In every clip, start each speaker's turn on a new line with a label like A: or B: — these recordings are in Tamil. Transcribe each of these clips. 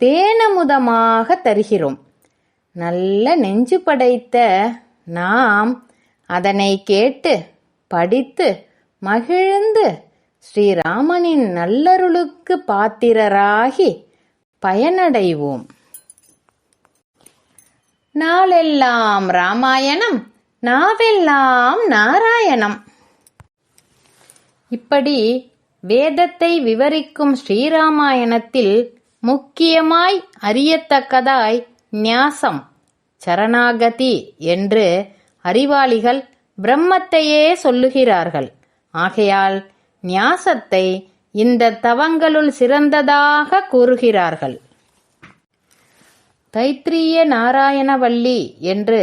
A: தேனமுதமாக தருகிறோம். நல்ல நெஞ்சு படைத்த நாம் அதனை கேட்டு படித்து மகிழ்ந்து ஸ்ரீராமனின் நல்லருளுக்கு பாத்திரராகி பயனடைவோம். நாளெல்லாம் ராமாயணம் நாவெல்லாம் நாராயணம். இப்படி வேதத்தை விவரிக்கும் ஸ்ரீராமாயணத்தில் முக்கியமாய் அறியத்தக்கதாய் நியாசம் சரணாகதி என்று அறிவாளிகள் பிரம்மத்தையே சொல்லுகிறார்கள். ஆகையால் நியாசத்தை இந்த தவங்களுள் சிறந்ததாக கூறுகிறார்கள். தைத்திரிய நாராயணவல்லி என்று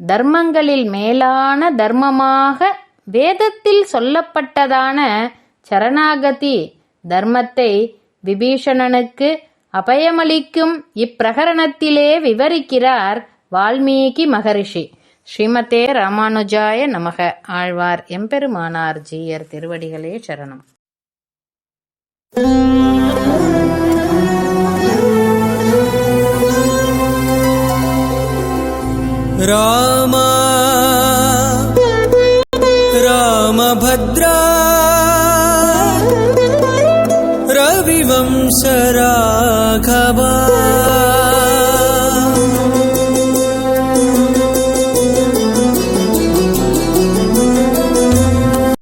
A: தர்மங்களில் மேலான தர்மமாக வேதத்தில் சொல்லப்பட்டதான சரணாகதி தர்மத்தை விபீஷணனுக்கு அபயமளிக்கும் இப்பிரகரணத்திலே விவரிக்கிறார் வால்மீகி மகரிஷி. ஸ்ரீமதே ராமானுஜாய நமக. ஆழ்வார் எம்பெருமானார் ஜீயர் திருவடிகளே சரணம்.
B: ராமா ராமபத்ரா রাখাবা